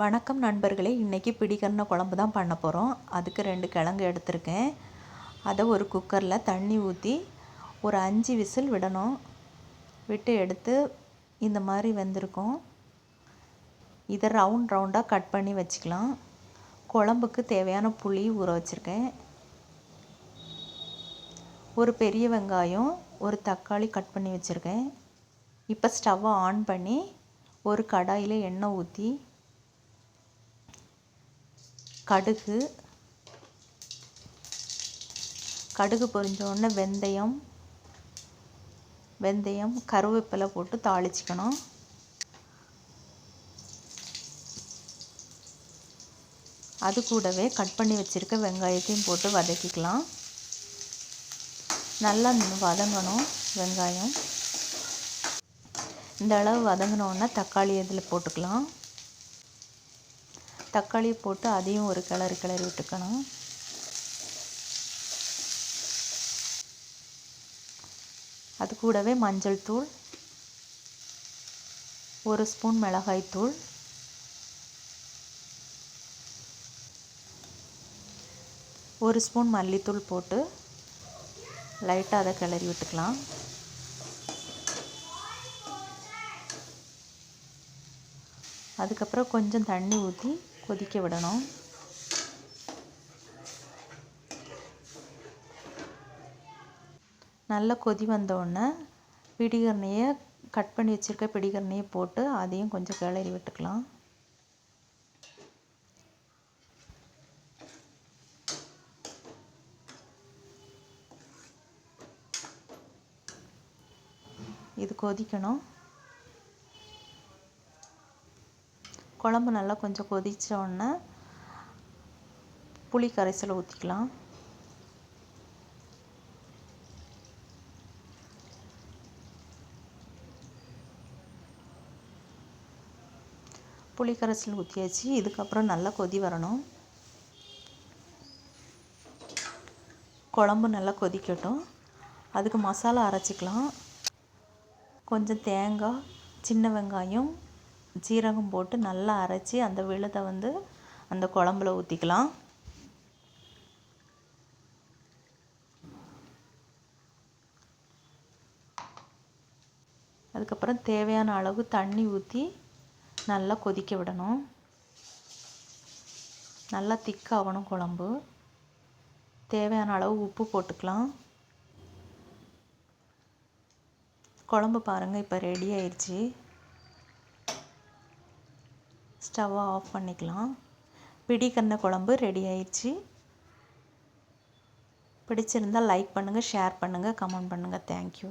வணக்கம் நண்பர்களே. இன்றைக்கி பிடிக்கரண குழம்பு தான் பண்ண போகிறோம் அதுக்கு ரெண்டு கிழங்கு எடுத்திருக்கேன். அதை ஒரு குக்கரில் தண்ணி ஊற்றி ஒரு அஞ்சு விசில் விடணும். விட்டு எடுத்து இந்த மாதிரி வெந்திருக்கும். இதை ரவுண்ட் ரவுண்டாக கட் பண்ணி வச்சுக்கலாம். குழம்புக்கு தேவையான புளி ஊற வச்சுருக்கேன். ஒரு பெரிய வெங்காயம் ஒரு தக்காளி கட் பண்ணி வச்சுருக்கேன். இப்போ ஸ்டவ்வை ஆன் பண்ணி ஒரு கடாயில் எண்ணெய் ஊற்றி கடுகு. கடுகு பொரிஞ்சோடனே வெந்தயம். வெந்தயம் கருவேப்பிலை போட்டு தாளிச்சிக்கணும். அது கூடவே கட் பண்ணி வச்சுருக்க வெங்காயத்தையும் போட்டு வதக்கிக்கலாம். நல்லா வதங்கணும் வெங்காயம். இந்த அளவு வதங்கினோன்னா தக்காளி இதில் போட்டுக்கலாம். தக்காளி போட்டு அதையும் ஒரு கிளறு கிளறி விட்டுக்கணும். அது கூடவே மஞ்சள் தூள் ஒரு ஸ்பூன் மிளகாய் தூள் ஒரு ஸ்பூன் மல்லித்தூள் போட்டு லைட்டாக அதை கிளறி விட்டுக்கலாம். அதுக்கப்புறம் கொஞ்சம் தண்ணி ஊற்றி கொதிக்க விடணும் நல்லா கொதி வந்தோடனே பிடிகரணையை கட் பண்ணி வச்சுருக்க பிடிகரணையை போட்டு அதையும் கொஞ்சம் கிளறி விட்டுக்கலாம். இது கொதிக்கணும். குழம்பு நல்லா கொஞ்சம் கொதித்த உடனே புளி கரைசலை ஊற்றிக்கலாம் புளி கரைசல் ஊற்றியாச்சு இதுக்கப்புறம் நல்லா கொதி வரணும். குழம்பு நல்லா கொதிக்கட்டும். அதுக்கு மசாலா அரைச்சிக்கலாம். கொஞ்சம் தேங்காய் சின்ன வெங்காயம் சீரகம் போட்டு நல்லா அரைச்சி அந்த விழுதை வந்து அந்த குழம்புல ஊற்றிக்கலாம் அதுக்கப்புறம் தேவையான அளவு தண்ணி ஊற்றி நல்லா கொதிக்க விடணும். நல்லா திக்காகணும் குழம்பு. தேவையான அளவு உப்பு போட்டுக்கலாம். குழம்பு பாருங்கள் இப்போ ரெடி ஆயிடுச்சு ஸ்டவ்வை ஆஃப் பண்ணிக்கலாம். பிடிக்கண்ண குழம்பு ரெடி ஆயிடுச்சு. பிடிச்சிருந்தால் லைக் பண்ணுங்கள் ஷேர் பண்ணுங்கள் கமெண்ட் பண்ணுங்கள் தேங்க்யூ